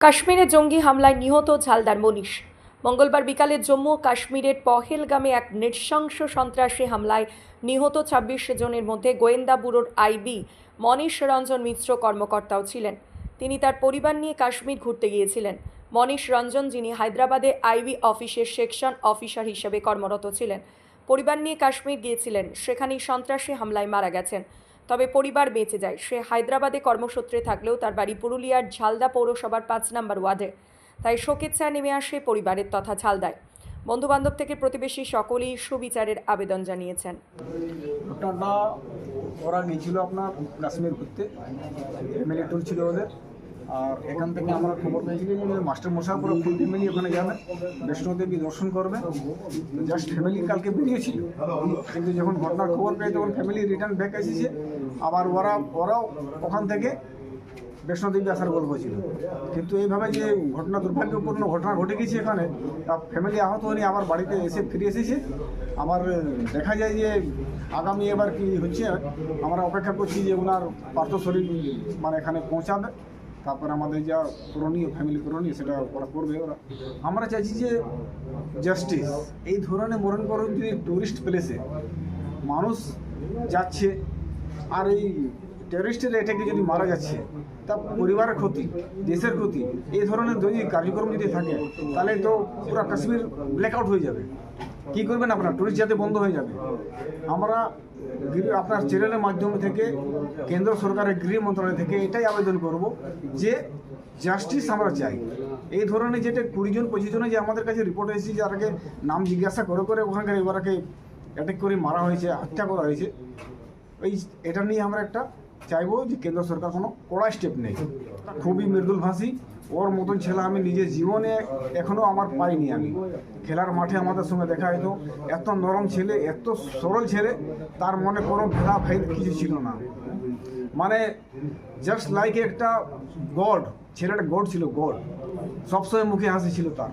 কাশ্মীরে জঙ্গি হামলায় নিহত ঝালদার মনীষ। মঙ্গলবার বিকালে জম্মু ও কাশ্মীরের পহেলগামে এক নৃশংস সন্ত্রাসী হামলায় নিহত ছাব্বিশ জনের মধ্যে গোয়েন্দা ব্যুরোর আইবি মনীষ রঞ্জন মিশ্র কর্মকর্তাও ছিলেন। তিনি তার পরিবার নিয়ে কাশ্মীর ঘুরতে গিয়েছিলেন। মনীষ রঞ্জন যিনি হায়দ্রাবাদে আইবি অফিসের সেকশন অফিসার হিসেবে কর্মরত ছিলেন। পরিবার নিয়ে কাশ্মীর গিয়েছিলেন। সেখানেই সন্ত্রাসী হামলায় মারা গেছেন। তবে পরিবার বেঁচে যায়। সে হায়দ্রাবাদে কর্মসূত্রে থাকলেও তার বাড়ি পুরুলিয়ার ঝালদা পৌরসভার পাঁচ নম্বর ওয়ার্ডে। তাই শোকের ছায়া নেমে আসে পরিবারের তথা ঝালদায়। বন্ধুবান্ধব থেকে প্রতিবেশী সকলেই সুবিচারের আবেদন জানিয়েছেন। ওরা গিয়েছিল আপনার কাশ্মীর ঘুরতে। ফ্যামিলি ছিল ওদের। আর এখান থেকে আমরা খবর পেয়েছিলাম যে মাস্টার মশাই পুরো ফুল ফ্যামিলি ওখানে যাবে। বৈষ্ণোদেবী দর্শন করবে। জাস্ট ফ্যামিলি কালকে বেরিয়েছিল কিন্তু যখন ঘটনার খবর পেয়ে তখন ফ্যামিলি রিটার্ন ব্যাক এসেছে। আবার ওরা, ওরাও ওখান থেকে বৈষ্ণোদেবী আসার গল্প ছিল। কিন্তু এইভাবে যে ঘটনা, দুর্ভাগ্যপূর্ণ ঘটনা ঘটে গেছে এখানে, তা ফ্যামিলি আহত হয়নি, আবার বাড়িতে এসে ফিরে এসেছে। আবার দেখা যায় যে আগামী এবার কি হচ্ছে, আমরা অপেক্ষা করছি যে ওনার পার্থ শরীর মানে এখানে পৌঁছাবে। তারপর আমাদের যা করণীয় ফ্যামিলি করণীয়, সেটা ওরা করবে ওরা। আমরা চাইছি যে জাস্টিস এই ধরনের মরণ করণ যদি টুরিস্ট প্লেসে মানুষ যাচ্ছে, আর এই টেররিস্টের এটাকে যদি মারা যাচ্ছে, তা পরিবারের ক্ষতি, দেশের ক্ষতি, এই ধরনের যদি কার্যক্রম যদি থাকে, তাহলে তো পুরো কাশ্মীর ব্ল্যাকআউট হয়ে যাবে। কি করবেন আপনার? টুরিস্ট যাতে বন্ধ হয়ে যাবে। আমরা আপনার চ্যানেলের মাধ্যম থেকে, কেন্দ্র সরকারের গৃহ মন্ত্রণালয় থেকে এটাই আবেদন করব যে জাস্টিস আমরা চাই। এই ধরনের যেটা কুড়ি জন, পঁচিশ জনে যে আমাদের কাছে রিপোর্ট এসেছে যে যারাকে নাম জিজ্ঞাসা করে করে ওখানকার এবারকে অ্যাটেক করে মারা হয়েছে, হত্যা করা হয়েছে ওই এটা নিয়ে আমরা একটা চাইব যে কেন্দ্র সরকার কোনো কড়া স্টেপ নেই। খুবই মৃদুল ভাষী ওর মতন ছেলে আমি নিজের জীবনে এখনও আমার পাইনি আমি। খেলার মাঠে আমাদের সঙ্গে দেখা যেত এত নরম ছেলে এত সরল ছেলে তার মনে কোনো ভেদা ভেদ কিছু ছিল না। মানে জাস্ট লাইক একটা গড ছেলেটা গড ছিল গড। সবসময় মুখে হাসি ছিল তার।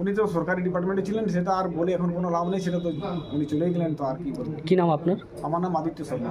উনি তো সরকারি ডিপার্টমেন্টে ছিলেন সেটা আর বলে এখন কোনো লাভ নেই সেটা তো উনি চলে গেলেন তো আর কি কি নাম আপনার? আমার নাম আদিত্য শর্মা।